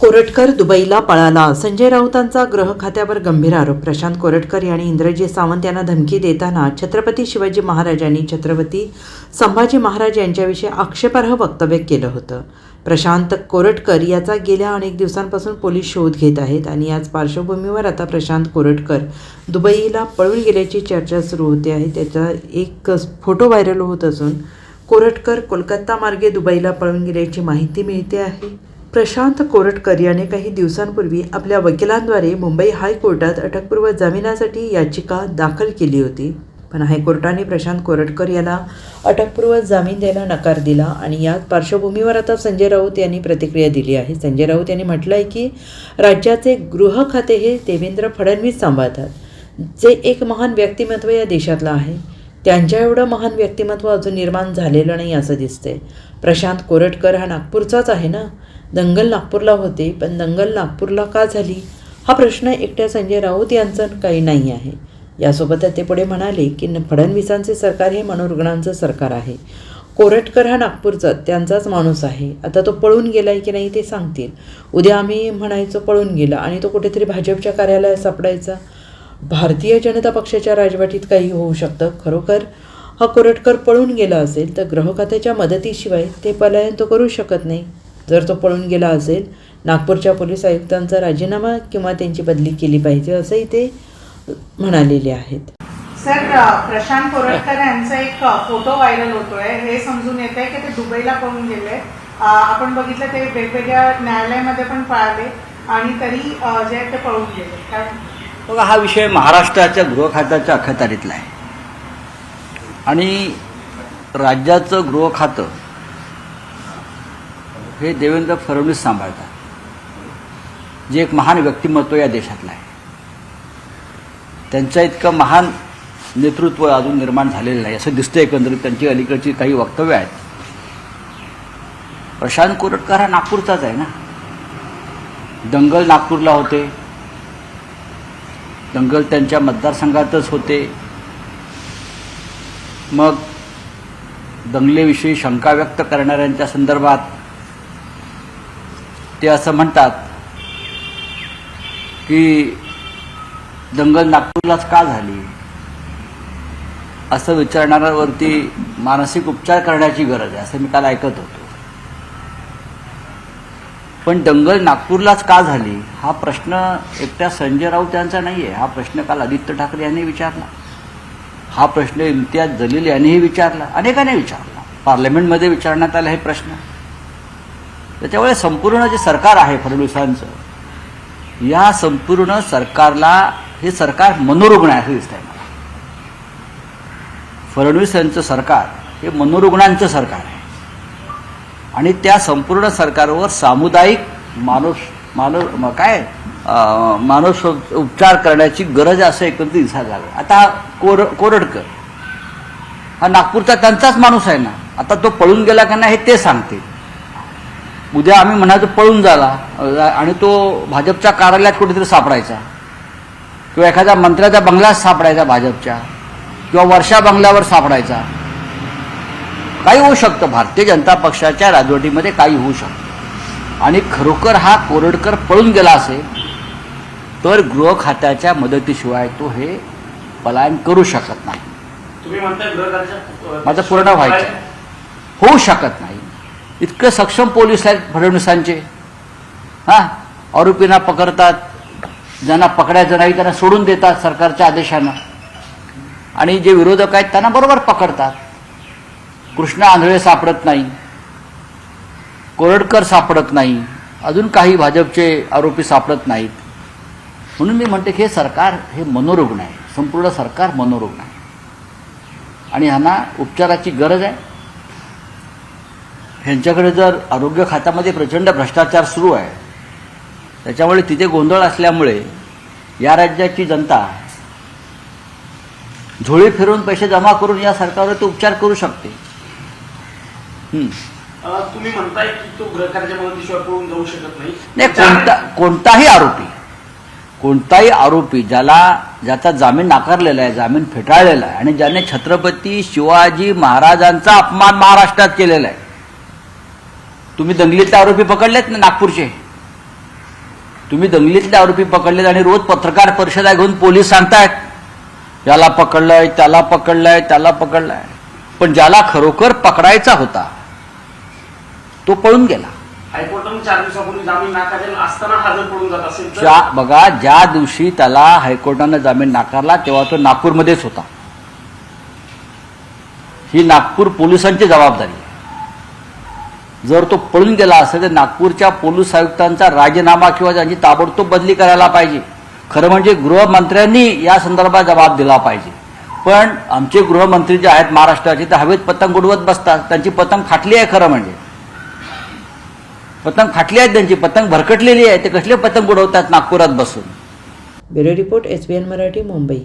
कोरटकर दुबईला पळाला. संजय राऊतांचा ग्रह खात्यावर गंभीर आरोप. प्रशांत कोरटकर यांनी इंद्रजी सावंत यांना धमकी देताना छत्रपती शिवाजी महाराजांनी छत्रपती संभाजी महाराज यांच्याविषयी आक्षेपार्ह वक्तव्य केलं होतं. प्रशांत कोरटकर याचा गेल्या अनेक दिवसांपासून पोलीस शोध घेत आहेत आणि याच पार्श्वभूमीवर आता प्रशांत कोरटकर दुबईला पळून गेल्याची चर्चा सुरू होते आहे. त्याचा एक फोटो व्हायरल होत असून कोरटकर कोलकाता मार्गे दुबईला पळून गेल्याची माहिती मिळते आहे. प्रशांत कोरटकर याने काही दिवसांपूर्वी आपल्या वकिलांद्वारे मुंबई हायकोर्टात अटकपूर्व जामिनासाठी याचिका दाखल केली होती. पण हायकोर्टाने प्रशांत कोरटकर याला अटकपूर्व जामीन द्यायला नकार दिला आणि याच पार्श्वभूमीवर आता संजय राऊत यांनी प्रतिक्रिया दिली आहे. संजय राऊत यांनी म्हटलं आहे की राज्याचे गृह खाते हे देवेंद्र फडणवीस सांभाळतात. जे एक महान व्यक्तिमत्व या देशातलं आहे त्यांच्या एवढं महान व्यक्तिमत्व अजून निर्माण झालेलं नाही असं दिसतंय. प्रशांत कोरटकर हा नागपूरचाच आहे ना? दंगल नागपूरला होते पण दंगल नागपूरला का झाली? हा प्रश्न एकट्या संजय राऊत यांचा काही नाही आहे. यासोबतच ते पुढे म्हणाले की न- फडणवीसांचे सरकार हे मनोरुग्णांचं सरकार आहे. कोरटकर हा नागपूरचा त्यांचाच माणूस आहे. आता तो पळून गेला आहे की नाही ते सांगतील. उद्या आम्ही म्हणायचो पळून गेला आणि तो कुठेतरी भाजपच्या कार्यालयात सापडायचा. भारतीय जनता पक्षाच्या राजवटीत काही होऊ शकतं. खरोखर हा कोरटकर पळून गेला असेल तर गृह मदतीशिवाय ते पलायन तो करू शकत नाही. जर तो पळून गेला असेल नागपूरच्या पोलीस आयुक्तांचा राजीनामा किंवा त्यांची बदली केली पाहिजे असंही ते म्हणालेले आहेत. सर प्रशांत कोरटकर यांचा एक फोटो व्हायरल होतोय. हे समजून येत आहे की ते दुबईला पळून गेले. आपण बघितलं ते वेगवेगळ्या न्यायालयामध्ये पण पळाले आणि तरी जे आहे ते पळून गेले. काय? बघा हा विषय महाराष्ट्राच्या गृह खात्याच्या अखत्यारीतला आहे. आणि राज्याचं गृह खातं हे देवेंद्र फडणवीस सांभाळतात. जे एक महान व्यक्तिमत्व या देशातलं आहे. त्यांचं इतकं महान नेतृत्व अजून निर्माण झालेलं नाही असं दिसतं एकंदरीत. त्यांची अलीकडची काही वक्तव्य आहेत. प्रशांत कोरटकर हा नागपूरचाच आहे ना? दंगल नागपूरला होते. दंगल त्यांच्या मतदारसंघातच होते. मग दंगलेविषयी शंका व्यक्त करणाऱ्यांच्या संदर्भात ते असं म्हणतात की दंगल नागपूरलाच का झाली? असं विचारणाऱ्यावरती मानसिक उपचार करण्याची गरज आहे असं मी काल ऐकत होतो. पण दंगल नागपूरलाच का झाली? हा प्रश्न एकट्या संजय राऊत यांचा नाही आहे हा प्रश्न काल आदित्य ठाकरे यांनी विचारला. हा प्रश्न इम्तियाज जलील यांनीही विचारला. अनेकांनी विचारला. पार्लमेंटमध्ये विचारण्यात आला हे प्रश्न. त्याच्यामुळे संपूर्ण जे सरकार आहे फडणवीसांचं या संपूर्ण सरकारला हे सरकार मनोरुग्ण आहे असं दिसतंय मला. फडणवीस यांचं सरकार हे मनोरुग्णांचं सरकार आहे. आणि त्या संपूर्ण सरकारवर सामुदायिक माणूस मानव काय माणूस उपचार करण्याची गरज असं एकंदरीत दिसायला लागलं. आता कोर कोरडकर हा नागपूरचा त्यांचाच माणूस आहे ना? आता तो पळून गेला का नाही हे ते सांगते उद्या आम्ही म्हणायचो पळून झाला आणि तो भाजपच्या कार्यालयात कुठेतरी सापडायचा. किंवा एखाद्या मंत्र्याच्या बंगल्यात सापडायचा भाजपच्या. किंवा वर्षा बंगल्यावर सापडायचा. काही होऊ शकतं. भारतीय जनता पक्षाच्या राजवटीमध्ये काही होऊ शकतं. आणि खरोखर हा कोरडकर पळून गेला असेल तर गृह खात्याच्या मदतीशिवाय तो हे पलायन करू शकत नाही. माझं पूर्ण व्हायचं. होऊ शकत नाही. इतकं सक्षम पोलीस आहेत फडणवीसांचे. हां? आरोपींना पकडतात ज्यांना पकडायचं नाही त्यांना सोडून देतात सरकारच्या आदेशानं. आणि जे विरोधक आहेत त्यांना बरोबर पकडतात. कृष्णा आंधळे सापडत नाही. कोरडकर सापडत नाही. अजून काही भाजपचे आरोपी सापडत नाहीत. म्हणून मी म्हणते की हे सरकार हे मनोरुग्ण आहे. संपूर्ण सरकार मनोरुग्ण आहे. आणि ह्यांना उपचाराची गरज आहे. ह्यांच्याकडे जर आरोग्य खात्यामध्ये प्रचंड भ्रष्टाचार सुरू आहे त्याच्यामुळे तिथे गोंधळ असल्यामुळे या राज्याची जनता झोळी फिरून पैसे जमा करून या सरकारवर ते उपचार करू शकते. हं. तुम्ही म्हणताय की तो पळून जाऊ शकत नाही. नाही कोणता कोणताही आरोपी कोणताही आरोपी ज्याला ज्याचा जामीन नाकारलेला आहे जामीन फेटाळलेला आहे आणि ज्याने छत्रपती शिवाजी महाराजांचा अपमान महाराष्ट्रात केलेला आहे. तुम्ही दंगलीतले आरोपी पकडलेत ना नागपूरचे? तुम्ही दंगलीतले आरोपी पकडलेत आणि रोज पत्रकार परिषदा घेऊन पोलीस सांगतायत याला पकडलंय त्याला पकडलंय त्याला पकडलंय. पण ज्याला खरोखर पकडायचा होता तो पळून गेला. ज्या बघा ज्या दिवशी त्याला हायकोर्टानं जामीन नाकारला तेव्हा तो नागपूरमध्येच होता. ही नागपूर पोलिसांची जबाबदारी. जर तो पळून गेला असेल तर नागपूरच्या पोलीस आयुक्तांचा राजीनामा किंवा त्यांची ताबडतोब बदली करायला पाहिजे. खरं म्हणजे गृहमंत्र्यांनी या संदर्भात जबाब दिला पाहिजे. पण आमचे गृहमंत्री जे आहेत महाराष्ट्राचे ते हवेत पतंग उडवत बसतात. त्यांची पतंग फाटली आहे खरं म्हणजे. पतंग फाटली आहे त्यांची. पतंग भरकटलेली आहे. ते कसले पतंग उडवतात नागपुरात बसून? Bureau report S B N Marathi Mumbai.